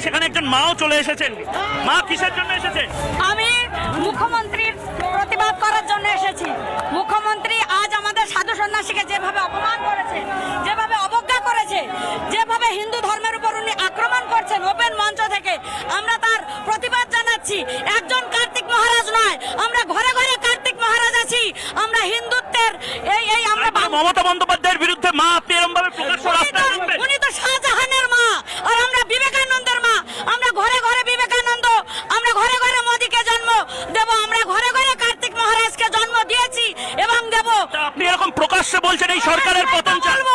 সেখানে একজন মাও চলে এসেছেন। মা কিসের জন্য এসেছেন? আমি মুখ্যমন্ত্রীর প্রতিবাদ করার জন্য এসেছি। মুখ্যমন্ত্রী আজ আমাদের সাধু সন্ন্যাসীকে যেভাবে অপমান করেছে, যেভাবে অবজ্ঞা করেছে, যেভাবে হিন্দু ধর্মের উপর উনি আক্রমণ করছেন ওপেন মঞ্চ থেকে, আমরা তার প্রতিবাদ জানাচ্ছি। একজন কার্তিক মহারাজ নয়, আমরা ঘরে ঘরে কার্তিক মহারাজ আছি আমরা হিন্দুত্বের এই এই আমরা বাং- মমতা বন্দ্যোপাধ্যায়ের বিরুদ্ধে মা আপনি এরকম ভাবে প্রকাশ্য উনি রাস্তায় তো- নামবেন? উনি তো শাহজাহানের মা আর আমরা বিবেকানন্দের মা আমরা ঘরে ঘরে বিবেকানন্দ আমরা ঘরে ঘরে মোদীকে জন্ম দেব আমরা ঘরে ঘরে কার্তিক মহারাজকে জন্ম দিয়েছি এবং দেব তা আপনি এরকম প্রকাশ্যে বলছেন এই পতন বলব,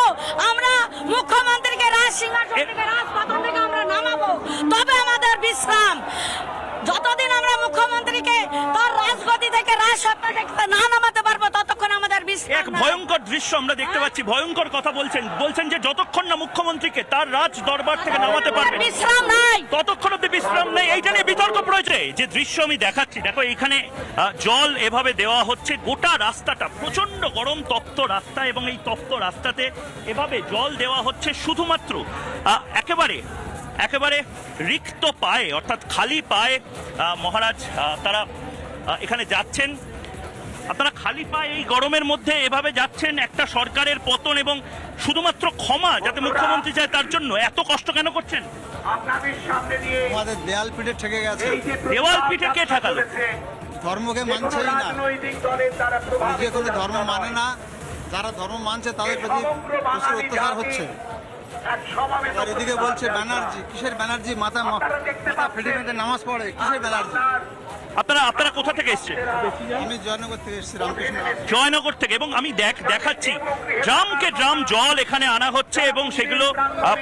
আমরা মুখ্যমন্ত্রীকে রাজ সিংহাসন থেকে রাজপথন থেকে আমরা নামাবো। তবে আমাদের বিশ্রাম। যতদিন আমরা মুখ্যমন্ত্রীকে তার রাজগদি থেকে রাজ থেকে না নামাতে পারব ততক্ষণ আমাদের এক। ভয়ঙ্কর দৃশ্য আমরা দেখতে পাচ্ছি ভয়ঙ্কর কথা বলছেন। বলছেন যে যতক্ষণ না মুখ্যমন্ত্রীকে তার রাজ দরবার থেকে নামাতে পারবেন বিশ্রাম নাই। ততক্ষণ বিশ্রাম নেই এইটা নিয়ে বিতর্ক প্রয়োজন যে দৃশ্য আমি দেখাচ্ছি দেখো এইখানে আহ, জল এভাবে দেওয়া হচ্ছে গোটা রাস্তাটা প্রচণ্ড গরম তপ্ত রাস্তা এবং এই তপ্ত রাস্তাতে এভাবে জল দেওয়া হচ্ছে শুধুমাত্র একেবারে একেবারে রিক্ত পায়ে অর্থাৎ খালি পায়ে মহারাজ তারা এখানে যাচ্ছেন। আপনারা খালি পায়ে এই গরমের মধ্যে এভাবে যাচ্ছেন একটা সরকারের পতন এবং শুধুমাত্র ক্ষমা যাতে মুখ্যমন্ত্রী চায় তার জন্য এত কষ্ট কেন করছেন? আমাদের দেয়াল পিঠে ঠেকে গেছে। দেওয়াল পিঠে কে ঠেকালো? ধর্মকে মানছেই না। নিজে কোনো ধর্ম মানে না যারা ধর্ম মানছে তাদের প্রতি প্রচুর অত্যাচার হচ্ছে। আর এদিকে বলছে ব্যানার্জি কিসের ব্যানার্জি? মাথা মাথা ফেটে ফেটে নামাজ পড়ে কিসের ব্যানার্জি? আপনারা আপনারা কোথা থেকে এসছেন? আমি জয়নগর থেকে এসেছি রামকৃষ্ণ জয়নগর থেকে। এবং আমি দেখ দেখাচ্ছি ড্রামকে ড্রাম জল এখানে আনা হচ্ছে এবং সেগুলো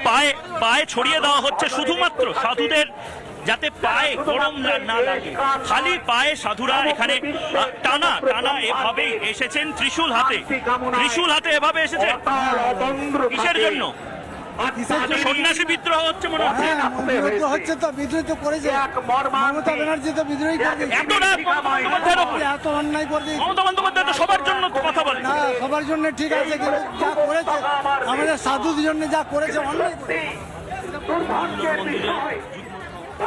পায়ে পায়ে ছড়িয়ে দেওয়া হচ্ছে শুধুমাত্র সাধুদের যাতে পায়ে গরম না লাগে। খালি পায়ে সাধুরা এখানে টানা টানা এভাবেই এসেছেন ত্রিশূল হাতে। ত্রিশূল হাতে এভাবে এসেছে? কিসের জন্য? সন্ন্যাসী বিদ্রোহ হচ্ছে মনে হচ্ছে হ্যাঁ বিদ্রোহ হচ্ছে তো বিদ্রোহ তো করেছে। মমতা ব্যানার্জি তো বিদ্রোহী করে এত অন্যায় করে দিয়েছে। সবার জন্য কথা বলে। না সবার জন্য ঠিক আছে কিন্তু যা করেছে আমাদের সাধুদের জন্য যা করেছে অন্যায় করেছে।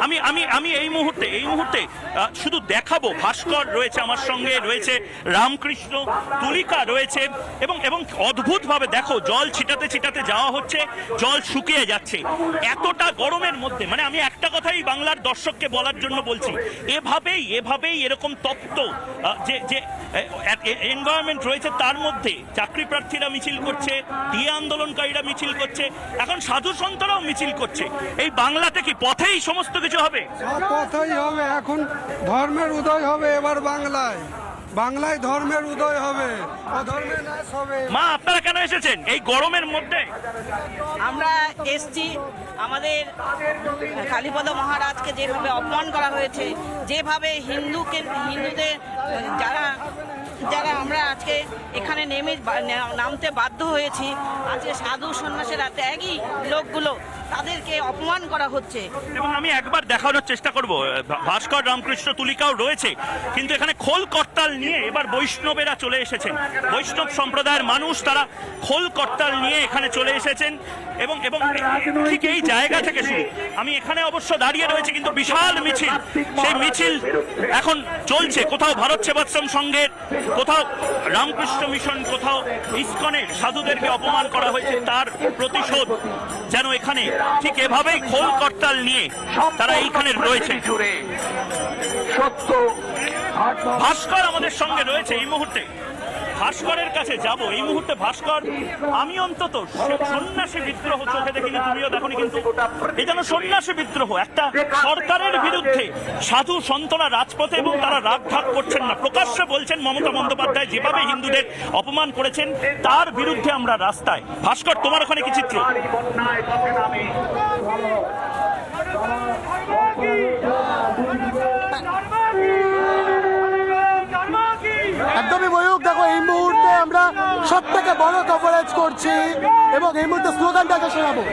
আমি আমি আমি এই মুহূর্তে এই মুহূর্তে শুধু দেখাবো, ভাস্কর রয়েছে আমার সঙ্গে, রয়েছে রামকৃষ্ণ, তুলিকা রয়েছে, এবং এবং অদ্ভুতভাবে দেখো, জল ছিটাতে ছিটাতে যাওয়া হচ্ছে, জল শুকিয়ে যাচ্ছে। এতটা গরমের মধ্যে মানে আমি একটা কথাই বাংলার দর্শককে বলার জন্য বলছি, এভাবেই এভাবেই এরকম তপ্ত যে যে এনভায়রনমেন্ট রয়েছে তার মধ্যে, চাকরি প্রার্থীরা মিছিল করছে টিএ আন্দোলনকারীরা মিছিল করছে, এখন সাধু সন্তরাও মিছিল করছে। এই বাংলাতে কি পথেই সমস্ত কিছু হবে। সব কথাই হবে। এখন ধর্মের উদয় হবে এবার বাংলায়। বাংলায় ধর্মের উদয় হবে। অধর্মের নাশ হবে। মা আপনারা কেন এসেছেন? এই গরমের মধ্যে? আমরা এসছি আমাদের কালীপদ মহারাজকে যেভাবে অপমান করা হয়েছে যেভাবে হিন্দুকে হিন্দুদের যারা যারা আমরা আজকে এখানে নেমে নামতে বাধ্য হয়েছি আজকে সাধু সন্ন্যাসের সন্ন্যাসেরা ত্যাগী লোকগুলো তাদেরকে অপমান করা হচ্ছে। এবং আমি একবার দেখানোর চেষ্টা করব। ভাস্কর রামকৃষ্ণ তুলিকাও রয়েছে কিন্তু এখানে খোল করতাল নিয়ে এবার বৈষ্ণবেরা চলে এসেছেন। বৈষ্ণব সম্প্রদায়ের মানুষ তারা খোল করতাল নিয়ে এখানে চলে এসেছেন এবং এবং ঠিক এই জায়গা থেকে শুরু আমি এখানে অবশ্য দাঁড়িয়ে রয়েছে কিন্তু বিশাল মিছিল। সেই মিছিল এখন চলছে। কোথাও ভারত সেবাশ্রম সংঘের কোথাও রামকৃষ্ণ মিশন কোথাও ইসকনের সাধুদেরকে অপমান করা হয়েছে তার প্রতিশোধ যেন এখানে ঠিক এভাবেই খোল করতাল নিয়ে তারা এইখানে রয়েছে। সত্য। ভাস্কর আমাদের সঙ্গে রয়েছে এই মুহূর্তে। ভাস্করের কাছে যাব। এই মুহূর্তে ভাস্কর, আমি অন্তত সন্ন্যাসী বিদ্রোহ চোখে দেখিনি, তুমিও দেখনি কিন্তু এই যেন সন্ন্যাসী বিদ্রোহ, একটা সরকারের বিরুদ্ধে সাধু সন্তরা রাজপথে এবং তারা রাগ ঢাক করছেন না। প্রকাশ্যে বলছেন মমতা বন্দ্যোপাধ্যায়, যেভাবে হিন্দুদের অপমান করেছেন, তার বিরুদ্ধে আমরা রাস্তায়। ভাস্কর, তোমার ওখানে কি চিত্র নারী বন্যায় পথে নামে একদমই ময়ূর দেখো, এই মুহূর্তে আমরা সব থেকে বড় কভারেজ করছি এবং এই মুহূর্তে স্লোগানটাকে শোনাবো।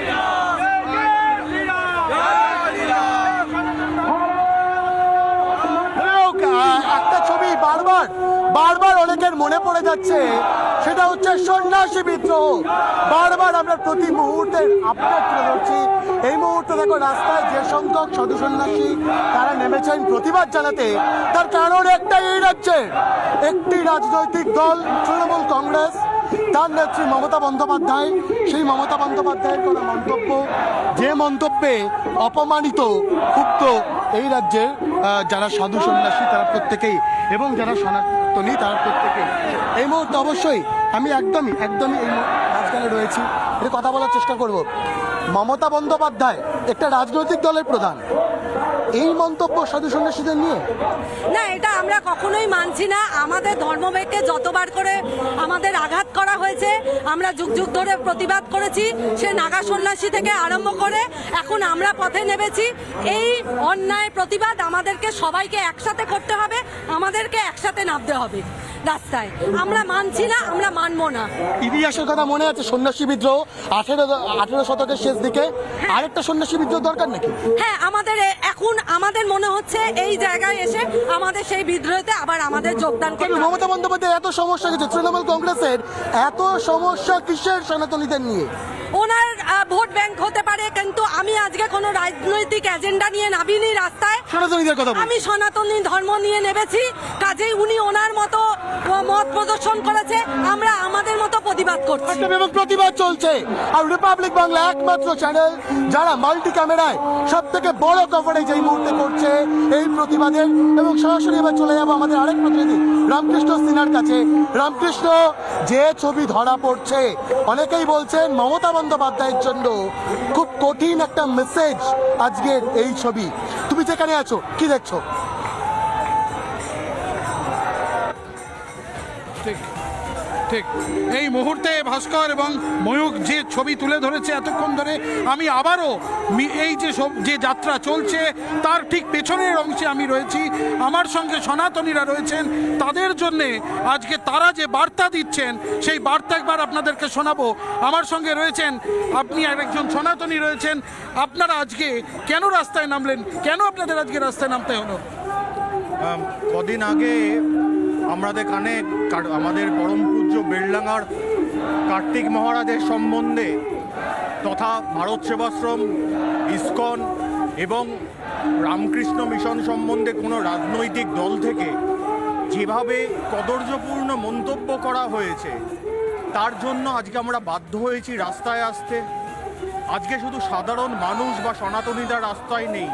একটা ছবি বারবার বারবার অনেকের মনে পড়ে যাচ্ছে। সেটা হচ্ছে সন্ন্যাসী বিদ্রোহ। বারবার আমরা প্রতি মুহূর্তে আপডেট তুলে ধরছি। এই মুহূর্তে দেখো, রাস্তায় যে সংখ্যক সাধু সন্ন্যাসী তারা নেমেছেন প্রতিবাদ জানাতে, তার কারণ একটাই এই রাজ্যে। একটি রাজনৈতিক দল, তৃণমূল কংগ্রেস। তার নেত্রী মমতা বন্দ্যোপাধ্যায়। সেই মমতা বন্দ্যোপাধ্যায়ের করা মন্তব্য, যে মন্তব্যে অপমানিত, ক্ষুব্ধ এই রাজ্যের যারা সাধু সন্ন্যাসী, তারা প্রত্যেকেই, এবং যারা সনাতনী, তারা প্রত্যেকেই। এই মুহূর্তে অবশ্যই আমি একদমই একদমই এই মাঝখানে রয়েছি। এটা কথা বলার চেষ্টা করব। মমতা বন্দ্যোপাধ্যায় একটা রাজনৈতিক দলের প্রধান। এই মন্তব্য সাধু সন্ন্যাসীদের নিয়ে? না, এটা আমরা কখনোই মানছি না। আমাদের ধর্মবেগকে যতবার করে আমাদের আঘাত করা হয়েছে, আমরা যুগ যুগ ধরে প্রতিবাদ করেছি, সে নাগা সন্ন্যাসী থেকে আরম্ভ করে এখন আমরা পথে নেমেছি। এই অন্যায় প্রতিবাদ আমাদেরকে সবাইকে একসাথে করতে হবে, আমাদেরকে একসাথে নামতে হবে। রাস্তায়। আমরা মানছি না আমরা মানবো না। ইতিহাসের কথা মনে আছে সন্ন্যাসী বিদ্রোহ আঠেরো আঠেরো শতকের শেষ দিকে? আরেকটা সন্ন্যাসী বিদ্রোহ দরকার নাকি? হ্যাঁ আমাদের এখন আমাদের মনে হচ্ছে এই জায়গায় এসে আমাদের সেই বিদ্রোহতে আবার আমাদের যোগদান করতে হবে। মমতা বন্দ্যোপাধ্যায় এত সমস্যা কিছু তৃণমূল কংগ্রেসের এত সমস্যা কিসের সনাতনীদের নিয়ে? ওনার ভোট ব্যাংক হতে পারে কিন্তু আমি আজকে কোনো রাজনৈতিক এজেন্ডা নিয়ে নামিনি রাস্তায়। সনাতনীদের কথা আমি সনাতনী ধর্ম নিয়ে নেমেছি কাজেই উনি ওনার মতো মত প্রদর্শন করেছে আমরা আমাদের মতো প্রতিবাদ করছি। এবং প্রতিবাদ চলছে। আর রিপাবলিক বাংলা একমাত্র চ্যানেল যারা মাল্টি ক্যামেরায় সব থেকে বড় কভারেজ এই মুহূর্তে করছে এই প্রতিবাদের। এবং সরাসরি এবার চলে যাব আমাদের আরেক প্রতিনিধি রামকৃষ্ণ সিনহার কাছে। রামকৃষ্ণ যে ছবি ধরা পড়ছে অনেকেই বলছেন মমতা বন্দ্যোপাধ্যায়ের জন্য খুব কঠিন একটা মেসেজ আজকের এই ছবি। তুমি যেখানে আছো কি দেখছ? ঠিক। এই মুহূর্তে ভাস্কর এবং ময়ূক যে ছবি তুলে ধরেছে এতক্ষণ ধরে, আমি আবারও এই যে সব- যে যাত্রা চলছে, তার ঠিক পেছনের অংশে আমি রয়েছি। আমার সঙ্গে সনাতনীরা রয়েছেন। তাদের জন্যে আজকে তারা যে বার্তা দিচ্ছেন, সেই বার্তা একবার আপনাদেরকে শোনাবো। আমার সঙ্গে রয়েছেন আপনি আর একজন সনাতনী রয়েছেন। আপনারা আজকে কেন রাস্তায় নামলেন? কেন আপনাদের আজকে রাস্তায় নামতে হলো? কদিন আগে আমাদের কানে আমাদের পরম পূজ্য বেলডাঙ্গার কার্তিক মহারাজের সম্বন্ধে তথা ভারত সেবাশ্রম, ইস্কন এবং রামকৃষ্ণ মিশন সম্বন্ধে কোনো রাজনৈতিক দল থেকে যেভাবে কদর্যপূর্ণ মন্তব্য করা হয়েছে, তার জন্য আজকে আমরা বাধ্য হয়েছি রাস্তায় আসতে। আজকে শুধু সাধারণ মানুষ বা সনাতনীরা রাস্তায় নেই।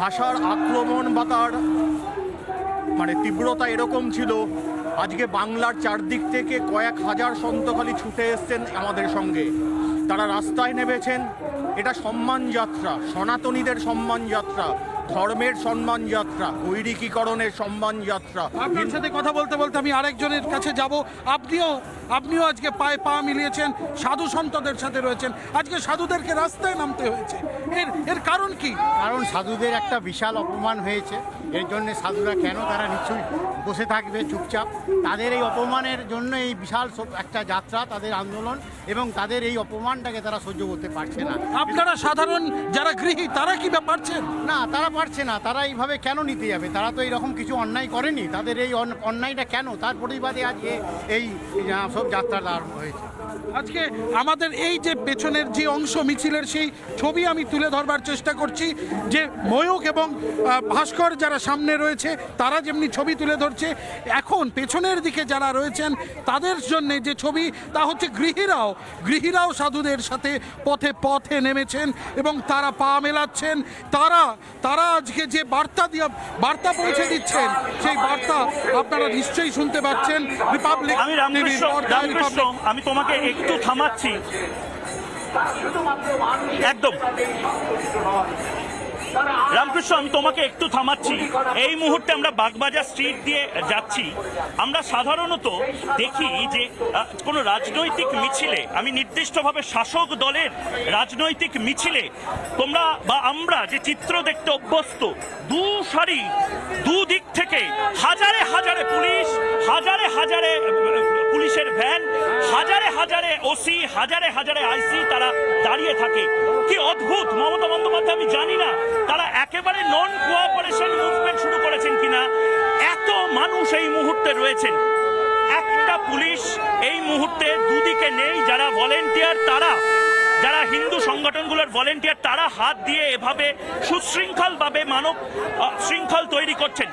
ভাষার আক্রমণ বা তার মানে তীব্রতা এরকম ছিল, আজকে বাংলার চারদিক থেকে কয়েক হাজার সন্তখালি ছুটে এসছেন আমাদের সঙ্গে। তারা রাস্তায় নেমেছেন, এটা সম্মান যাত্রা, সনাতনীদের সম্মান যাত্রা, ধর্মের সম্মান যাত্রা গৈরিকীকরণের সম্মান যাত্রা। আপনার সাথে কথা বলতে বলতে আমি আরেকজনের কাছে যাব। আপনিও আপনিও আজকে পায়ে পা মিলিয়েছেন সাধু সন্তদের সাথে রয়েছেন। আজকে সাধুদেরকে রাস্তায় নামতে হয়েছে। এর এর কারণ কি? কারণ সাধুদের একটা বিশাল অপমান হয়েছে। এর জন্য সাধুরা কেন তারা নিশ্চয়ই বসে থাকবে চুপচাপ? তাদের এই অপমানের জন্য এই বিশাল একটা যাত্রা তাদের আন্দোলন এবং তাদের এই অপমানটাকে তারা সহ্য করতে পারছে না। আপনারা সাধারণ যারা গৃহী তারা কি পারছেন? না তারা পারছে না। তারা এইভাবে কেন নিতে যাবে? তারা তো এরকম কিছু অন্যায় করেনি। তাদের এই অন- অন্যায়টা কেন? তার প্রতিবাদে আজকে এই আহ, সব যাত্রাটা আরম্ভ হয়েছে আজকে আমাদের এই যে পেছনের যে অংশ মিছিলের সেই ছবি আমি তুলে ধরবার চেষ্টা করছি যে ময়ূক এবং ভাস্কর যারা সামনে রয়েছে তারা যেমনি ছবি তুলে ধরছে এখন পেছনের দিকে যারা রয়েছেন তাদের জন্য যে ছবি তা হচ্ছে গৃহীরাও। গৃহীরাও সাধুদের সাথে পথে পথে নেমেছেন এবং তারা পা মেলাচ্ছেন। তারা তারা আজকে যে বার্তা দিয়ে বার্তা পৌঁছে দিচ্ছেন সেই বার্তা আপনারা নিশ্চয়ই শুনতে পাচ্ছেন। রিপাবলিক আমি রামকৃষ্ণ আমি তোমাকে একটু থামাচ্ছি। একদম। রামকৃষ্ণ, আমি তোমাকে একটু থামাচ্ছি। এই মুহূর্তে আমরা বাগবাজার স্ট্রিট দিয়ে যাচ্ছি। আমরা সাধারণত দেখি যে কোনো রাজনৈতিক মিছিলে, আমি নির্দিষ্টভাবে শাসক দলের রাজনৈতিক মিছিলে, তোমরা বা আমরা যে চিত্র দেখতে অভ্যস্ত, দু সারি দু দিক থেকে হাজারে হাজারে পুলিশ, হাজারে হাজারে পুলিশের ভ্যান। হাজারে হাজারে ওসি, হাজারে হাজারে আইসি তারা দাঁড়িয়ে থাকে। কি অদ্ভুত, মমতা বন্দ্যোপাধ্যায়, আমি জানি না, তারা একেবারে নন কোঅপারেশন মুভমেন্ট শুরু করেছেন কিনা। এত মানুষ এই মুহূর্তে রয়েছেন। একটা পুলিশ এই মুহূর্তে দুদিকে নেই, যারা ভলেন্টিয়ার তারা। যারা হিন্দু সংগঠনগুলোর ভলেন্টিয়ার তারা হাত দিয়ে এভাবে সুশৃঙ্খলভাবে মানব শৃঙ্খল তৈরি করছেন।